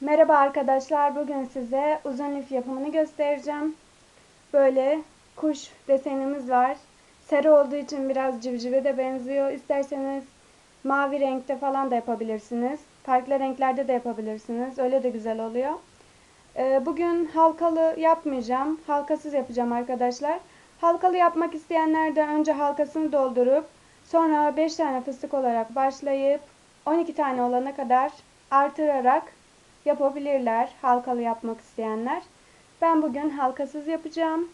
Merhaba arkadaşlar. Bugün size uzun lif yapımını göstereceğim. Böyle kuş desenimiz var. Sarı olduğu için biraz civcive de benziyor. İsterseniz mavi renkte falan da yapabilirsiniz. Farklı renklerde de yapabilirsiniz. Öyle de güzel oluyor. Ee, Bugün halkalı yapmayacağım. Halkasız yapacağım arkadaşlar. Halkalı yapmak isteyenler de önce halkasını doldurup sonra 5 tane fıstık olarak başlayıp 12 tane olana kadar artırarak yapabilirler halkalı yapmak isteyenler. Ben bugün halkasız yapacağım.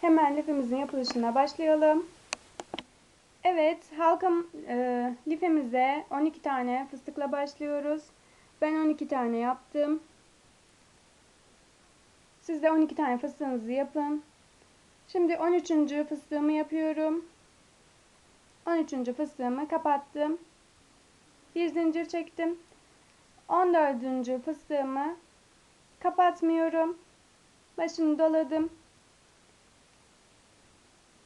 Hemen lifimizin yapılışına başlayalım. Evet, halkam e, lifimize 12 tane fıstıkla başlıyoruz. Ben 12 tane yaptım. Siz de 12 tane fıstığınızı yapın. Şimdi 13. fıstığımı yapıyorum. 13. fıstığımı kapattım. Bir zincir çektim. 14. fıstığımı kapatmıyorum. Başını doladım.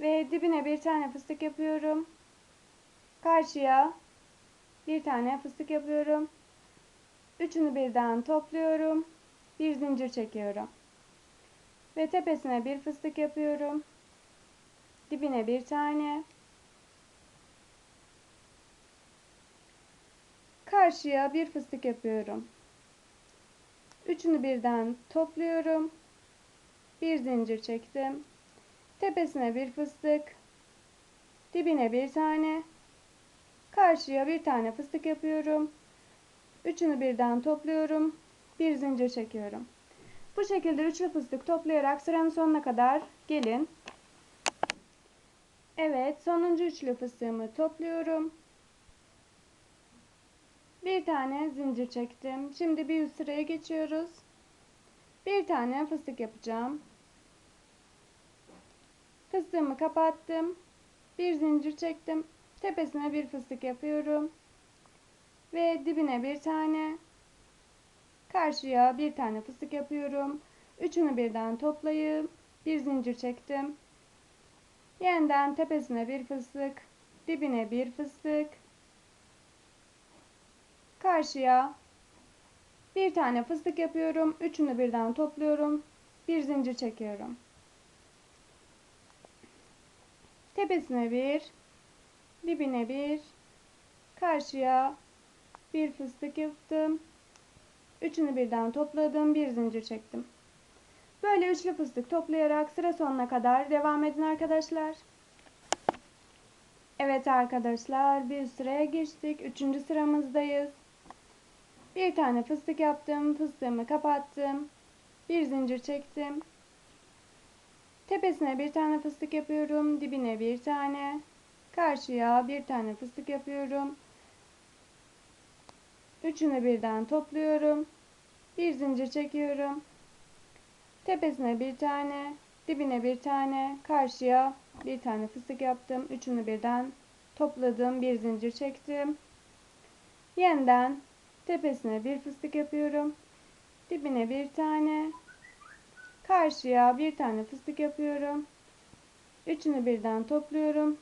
Ve dibine bir tane fıstık yapıyorum. Karşıya bir tane fıstık yapıyorum. Üçünü birden topluyorum. Bir zincir çekiyorum. Ve tepesine bir fıstık yapıyorum. Dibine bir tane. Karşıya bir fıstık yapıyorum. Üçünü birden topluyorum. Bir zincir çektim. Tepesine bir fıstık. Dibine bir tane. Karşıya bir tane fıstık yapıyorum. Üçünü birden topluyorum. Bir zincir çekiyorum. Bu şekilde üçlü fıstık toplayarak sıranın sonuna kadar gelin. Evet, sonuncu üçlü fıstığımı topluyorum. Bir tane zincir çektim. Şimdi bir üst sıraya geçiyoruz. Bir tane fıstık yapacağım. Fıstığımı kapattım. Bir zincir çektim. Tepesine bir fıstık yapıyorum. Ve dibine bir tane. Karşıya bir tane fıstık yapıyorum. Üçünü birden toplayıp bir zincir çektim. Yeniden tepesine bir fıstık. Dibine bir fıstık karşıya bir tane fıstık yapıyorum. Üçünü birden topluyorum. Bir zincir çekiyorum. Tepesine bir, dibine bir, karşıya bir fıstık yaptım. Üçünü birden topladım. Bir zincir çektim. Böyle üçlü fıstık toplayarak sıra sonuna kadar devam edin arkadaşlar. Evet arkadaşlar bir sıraya geçtik. Üçüncü sıramızdayız. Bir tane fıstık yaptım. Fıstığımı kapattım. Bir zincir çektim. Tepesine bir tane fıstık yapıyorum. Dibine bir tane. Karşıya bir tane fıstık yapıyorum. Üçünü birden topluyorum. Bir zincir çekiyorum. Tepesine bir tane. Dibine bir tane. Karşıya bir tane fıstık yaptım. Üçünü birden topladım. Bir zincir çektim. Yeniden Tepesine bir fıstık yapıyorum. Dibine bir tane. Karşıya bir tane fıstık yapıyorum. Üçünü birden topluyorum.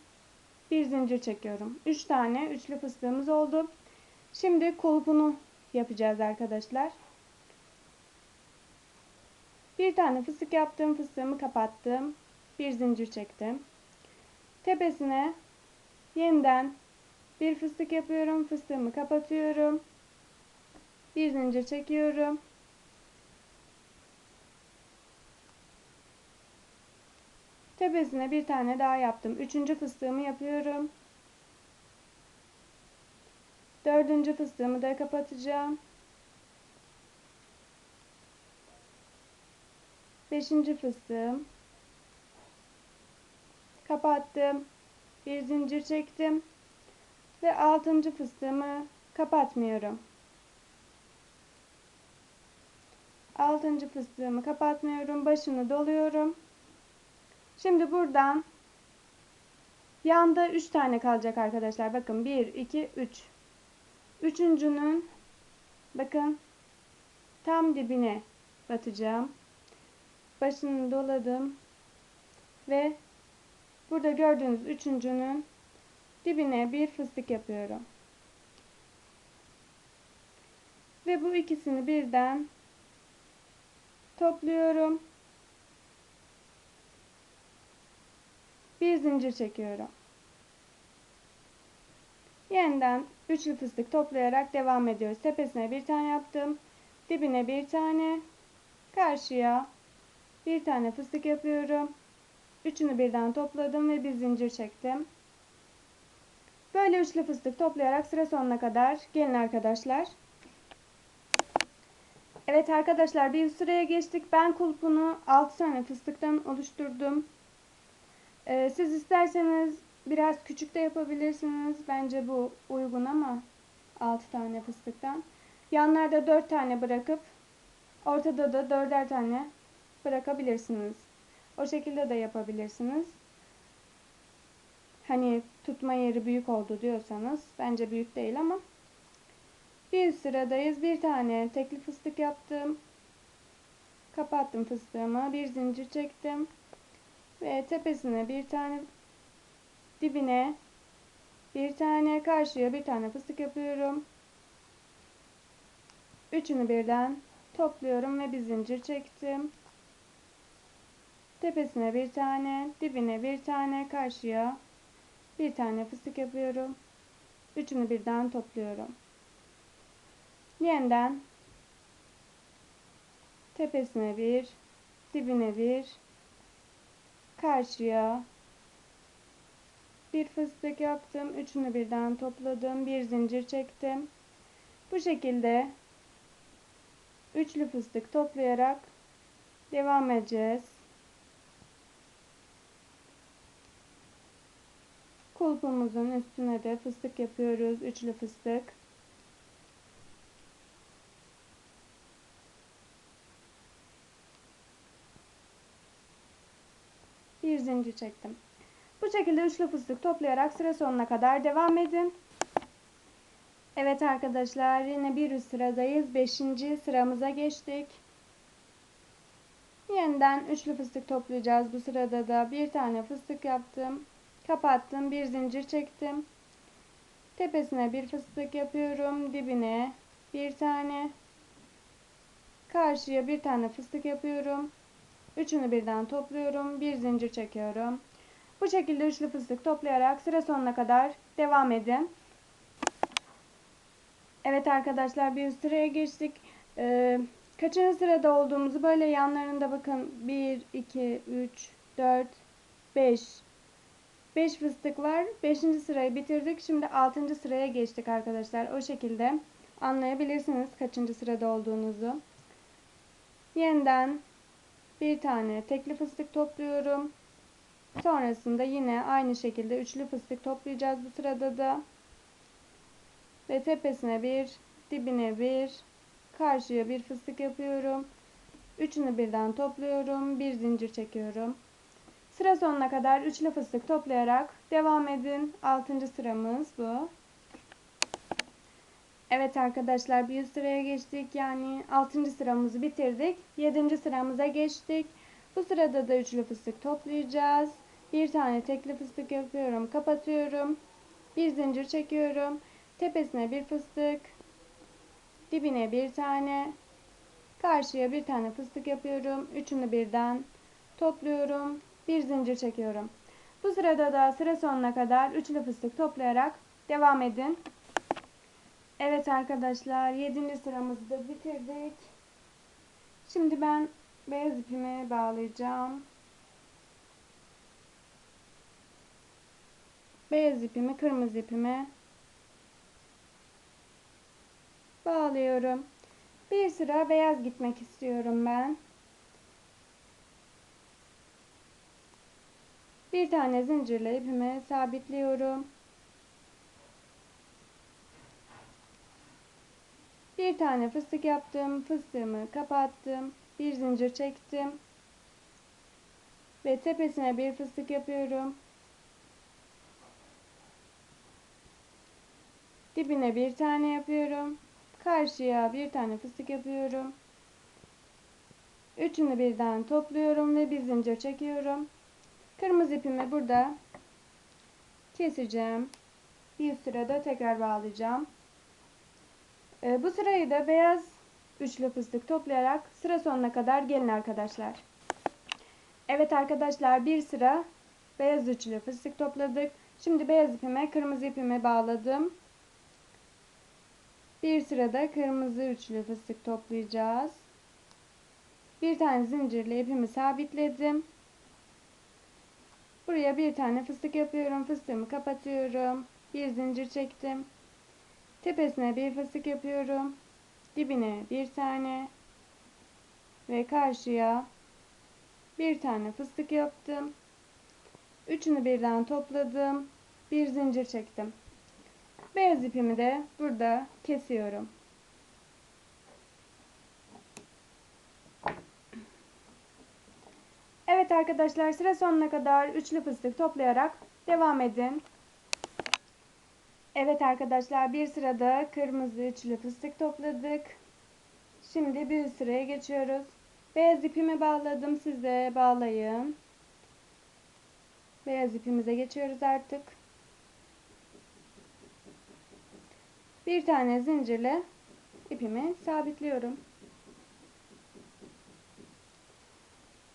Bir zincir çekiyorum. Üç tane üçlü fıstığımız oldu. Şimdi kulpunu yapacağız arkadaşlar. Bir tane fıstık yaptım. Fıstığımı kapattım. Bir zincir çektim. Tepesine yeniden bir fıstık yapıyorum. Fıstığımı kapatıyorum bir zincir çekiyorum. Tepesine bir tane daha yaptım. Üçüncü fıstığımı yapıyorum. Dördüncü fıstığımı da kapatacağım. Beşinci fıstığım. Kapattım. Bir zincir çektim. Ve altıncı fıstığımı kapatmıyorum. Altıncı fıstığımı kapatmıyorum. Başını doluyorum. Şimdi buradan yanda 3 tane kalacak arkadaşlar. Bakın 1, 2, 3. Üçüncünün bakın tam dibine batacağım. Başını doladım. Ve burada gördüğünüz üçüncünün dibine bir fıstık yapıyorum. Ve bu ikisini birden topluyorum. Bir zincir çekiyorum. Yeniden üçlü fıstık toplayarak devam ediyoruz. Tepesine bir tane yaptım. Dibine bir tane. Karşıya bir tane fıstık yapıyorum. Üçünü birden topladım ve bir zincir çektim. Böyle üçlü fıstık toplayarak sıra sonuna kadar gelin arkadaşlar. Evet arkadaşlar bir sıraya geçtik. Ben kulpunu 6 tane fıstıktan oluşturdum. Ee, siz isterseniz biraz küçük de yapabilirsiniz. Bence bu uygun ama 6 tane fıstıktan. Yanlarda 4 tane bırakıp ortada da 4'er tane bırakabilirsiniz. O şekilde de yapabilirsiniz. Hani tutma yeri büyük oldu diyorsanız bence büyük değil ama bir sıradayız. Bir tane tekli fıstık yaptım. Kapattım fıstığımı. Bir zincir çektim. Ve tepesine bir tane dibine bir tane karşıya bir tane fıstık yapıyorum. Üçünü birden topluyorum ve bir zincir çektim. Tepesine bir tane, dibine bir tane, karşıya bir tane fıstık yapıyorum. Üçünü birden topluyorum. Yeniden tepesine bir, dibine bir, karşıya bir fıstık yaptım. Üçünü birden topladım. Bir zincir çektim. Bu şekilde üçlü fıstık toplayarak devam edeceğiz. Kulpumuzun üstüne de fıstık yapıyoruz. Üçlü fıstık. Zincir çektim. Bu şekilde üçlü fıstık toplayarak sıra sonuna kadar devam edin. Evet arkadaşlar yine bir üst sıradayız. Beşinci sıramıza geçtik. Yeniden üçlü fıstık toplayacağız. Bu sırada da bir tane fıstık yaptım. Kapattım. Bir zincir çektim. Tepesine bir fıstık yapıyorum. Dibine bir tane. Karşıya bir tane fıstık yapıyorum. Üçünü birden topluyorum. Bir zincir çekiyorum. Bu şekilde üçlü fıstık toplayarak sıra sonuna kadar devam edin. Evet arkadaşlar bir sıraya geçtik. Ee, kaçıncı sırada olduğumuzu böyle yanlarında bakın 1, 2, 3, 4, 5. 5 fıstık var. 5. sırayı bitirdik. Şimdi 6. sıraya geçtik arkadaşlar. O şekilde anlayabilirsiniz kaçıncı sırada olduğunuzu. Yeniden bir tane tekli fıstık topluyorum. Sonrasında yine aynı şekilde üçlü fıstık toplayacağız bu sırada da. Ve tepesine bir, dibine bir, karşıya bir fıstık yapıyorum. Üçünü birden topluyorum. Bir zincir çekiyorum. Sıra sonuna kadar üçlü fıstık toplayarak devam edin. Altıncı sıramız bu. Evet arkadaşlar bir sıraya geçtik. Yani altıncı sıramızı bitirdik. Yedinci sıramıza geçtik. Bu sırada da üçlü fıstık toplayacağız. Bir tane tekli fıstık yapıyorum. Kapatıyorum. Bir zincir çekiyorum. Tepesine bir fıstık. Dibine bir tane. Karşıya bir tane fıstık yapıyorum. Üçünü birden topluyorum. Bir zincir çekiyorum. Bu sırada da sıra sonuna kadar üçlü fıstık toplayarak devam edin. Evet arkadaşlar 7. sıramızı da bitirdik. Şimdi ben beyaz ipimi bağlayacağım. Beyaz ipimi kırmızı ipime bağlıyorum. Bir sıra beyaz gitmek istiyorum ben. Bir tane zincirle ipimi sabitliyorum. Bir tane fıstık yaptım. Fıstığımı kapattım. Bir zincir çektim. Ve tepesine bir fıstık yapıyorum. Dibine bir tane yapıyorum. Karşıya bir tane fıstık yapıyorum. Üçünü birden topluyorum ve bir zincir çekiyorum. Kırmızı ipimi burada keseceğim. Bir sırada tekrar bağlayacağım. Ee, bu sırayı da beyaz üçlü fıstık toplayarak sıra sonuna kadar gelin arkadaşlar. Evet arkadaşlar bir sıra beyaz üçlü fıstık topladık. Şimdi beyaz ipime kırmızı ipimi bağladım. Bir sırada kırmızı üçlü fıstık toplayacağız. Bir tane zincirle ipimi sabitledim. Buraya bir tane fıstık yapıyorum. Fıstığımı kapatıyorum. Bir zincir çektim. Tepesine bir fıstık yapıyorum. Dibine bir tane ve karşıya bir tane fıstık yaptım. Üçünü birden topladım. Bir zincir çektim. Beyaz ipimi de burada kesiyorum. Evet arkadaşlar sıra sonuna kadar üçlü fıstık toplayarak devam edin. Evet arkadaşlar bir sırada kırmızı üçlü fıstık topladık. Şimdi bir sıraya geçiyoruz. Beyaz ipimi bağladım. Siz de bağlayın. Beyaz ipimize geçiyoruz artık. Bir tane zincirle ipimi sabitliyorum.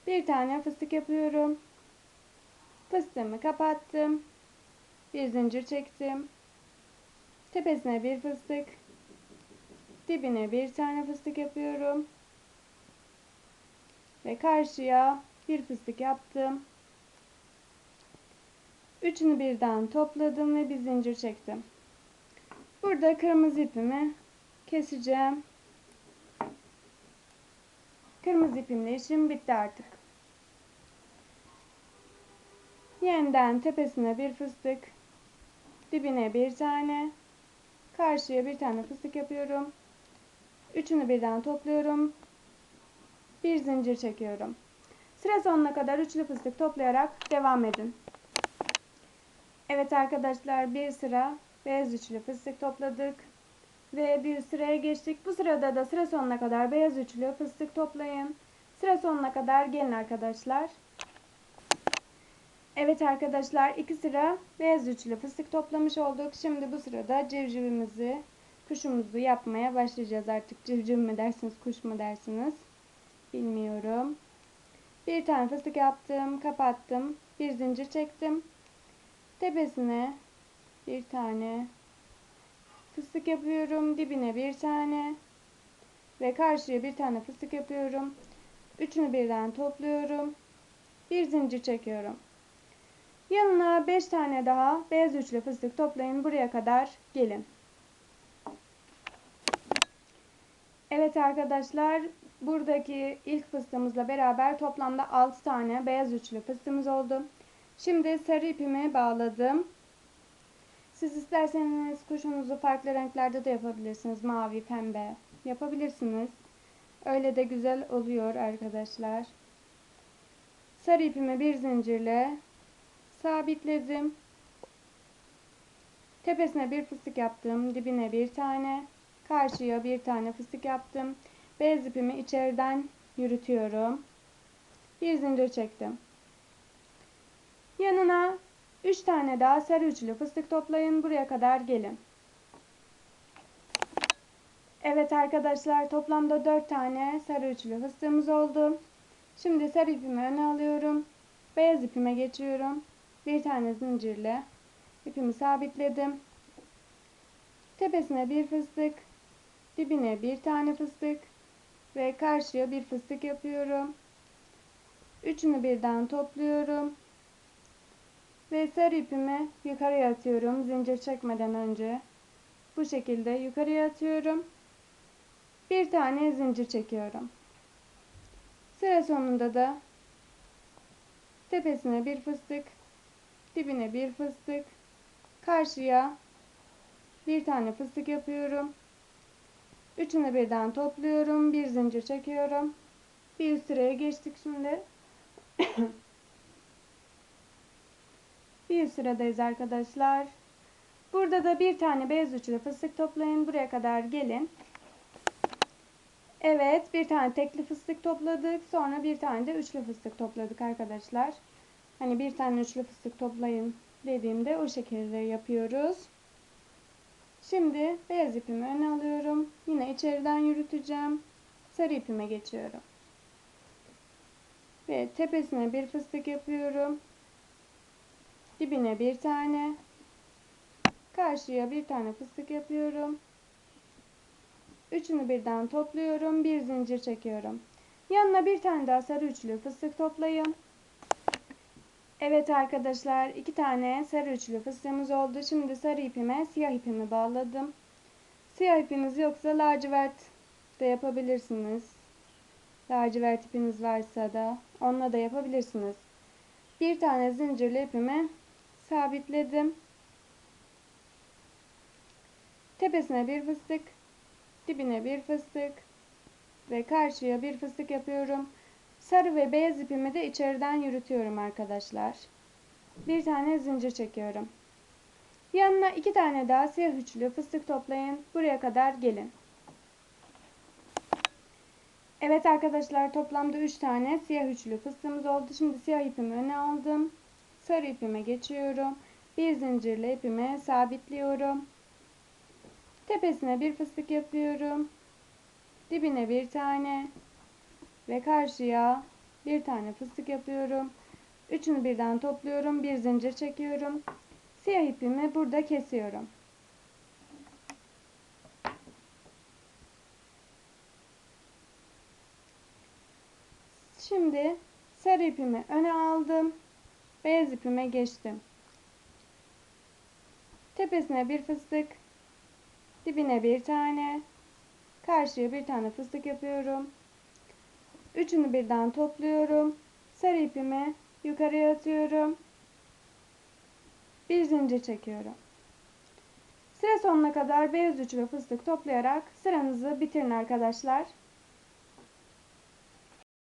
Bir tane fıstık yapıyorum. Fıstığımı kapattım. Bir zincir çektim. Tepesine bir fıstık. Dibine bir tane fıstık yapıyorum. Ve karşıya bir fıstık yaptım. Üçünü birden topladım ve bir zincir çektim. Burada kırmızı ipimi keseceğim. Kırmızı ipimle işim bitti artık. Yeniden tepesine bir fıstık, dibine bir tane, karşıya bir tane fıstık yapıyorum. Üçünü birden topluyorum. Bir zincir çekiyorum. Sıra sonuna kadar üçlü fıstık toplayarak devam edin. Evet arkadaşlar bir sıra beyaz üçlü fıstık topladık. Ve bir sıraya geçtik. Bu sırada da sıra sonuna kadar beyaz üçlü fıstık toplayın. Sıra sonuna kadar gelin arkadaşlar. Evet arkadaşlar iki sıra beyaz üçlü fıstık toplamış olduk. Şimdi bu sırada civcivimizi, kuşumuzu yapmaya başlayacağız artık. Civciv mi dersiniz, kuş mu dersiniz? Bilmiyorum. Bir tane fıstık yaptım, kapattım. Bir zincir çektim. Tepesine bir tane fıstık yapıyorum. Dibine bir tane ve karşıya bir tane fıstık yapıyorum. Üçünü birden topluyorum. Bir zincir çekiyorum. Yanına 5 tane daha beyaz üçlü fıstık toplayın. Buraya kadar gelin. Evet arkadaşlar buradaki ilk fıstığımızla beraber toplamda 6 tane beyaz üçlü fıstığımız oldu. Şimdi sarı ipimi bağladım. Siz isterseniz kuşunuzu farklı renklerde de yapabilirsiniz. Mavi, pembe yapabilirsiniz. Öyle de güzel oluyor arkadaşlar. Sarı ipimi bir zincirle sabitledim. Tepesine bir fıstık yaptım. Dibine bir tane. Karşıya bir tane fıstık yaptım. Beyaz ipimi içeriden yürütüyorum. Bir zincir çektim. Yanına 3 tane daha sarı üçlü fıstık toplayın. Buraya kadar gelin. Evet arkadaşlar toplamda 4 tane sarı üçlü fıstığımız oldu. Şimdi sarı ipimi öne alıyorum. Beyaz ipime geçiyorum. Bir tane zincirle ipimi sabitledim. Tepesine bir fıstık, dibine bir tane fıstık ve karşıya bir fıstık yapıyorum. Üçünü birden topluyorum. Ve sarı ipimi yukarıya atıyorum zincir çekmeden önce. Bu şekilde yukarıya atıyorum. Bir tane zincir çekiyorum. Sıra sonunda da tepesine bir fıstık, dibine bir fıstık, karşıya bir tane fıstık yapıyorum. Üçünü birden topluyorum. Bir zincir çekiyorum. Bir üst sıraya geçtik şimdi. bir üst sıradayız arkadaşlar. Burada da bir tane beyaz üçlü fıstık toplayın. Buraya kadar gelin. Evet bir tane tekli fıstık topladık. Sonra bir tane de üçlü fıstık topladık arkadaşlar. Hani bir tane üçlü fıstık toplayın dediğimde o şekilde yapıyoruz. Şimdi beyaz ipimi öne alıyorum. Yine içeriden yürüteceğim. Sarı ipime geçiyorum. Ve tepesine bir fıstık yapıyorum. Dibine bir tane. Karşıya bir tane fıstık yapıyorum. Üçünü birden topluyorum. Bir zincir çekiyorum. Yanına bir tane daha sarı üçlü fıstık toplayın. Evet arkadaşlar iki tane sarı üçlü fıstığımız oldu. Şimdi sarı ipime siyah ipimi bağladım. Siyah ipiniz yoksa lacivert de yapabilirsiniz. Lacivert ipiniz varsa da onunla da yapabilirsiniz. Bir tane zincirli ipimi sabitledim. Tepesine bir fıstık, dibine bir fıstık ve karşıya bir fıstık yapıyorum. Sarı ve beyaz ipimi de içeriden yürütüyorum arkadaşlar. Bir tane zincir çekiyorum. Yanına iki tane daha siyah üçlü fıstık toplayın. Buraya kadar gelin. Evet arkadaşlar toplamda 3 tane siyah üçlü fıstığımız oldu. Şimdi siyah ipimi öne aldım. Sarı ipime geçiyorum. Bir zincirle ipimi sabitliyorum. Tepesine bir fıstık yapıyorum. Dibine bir tane ve karşıya bir tane fıstık yapıyorum. Üçünü birden topluyorum. Bir zincir çekiyorum. Siyah ipimi burada kesiyorum. Şimdi sarı ipimi öne aldım. Beyaz ipime geçtim. Tepesine bir fıstık, dibine bir tane, karşıya bir tane fıstık yapıyorum. Üçünü birden topluyorum. Sarı ipimi yukarıya atıyorum. Bir zincir çekiyorum. Sıra sonuna kadar beyaz üçlü fıstık toplayarak sıranızı bitirin arkadaşlar.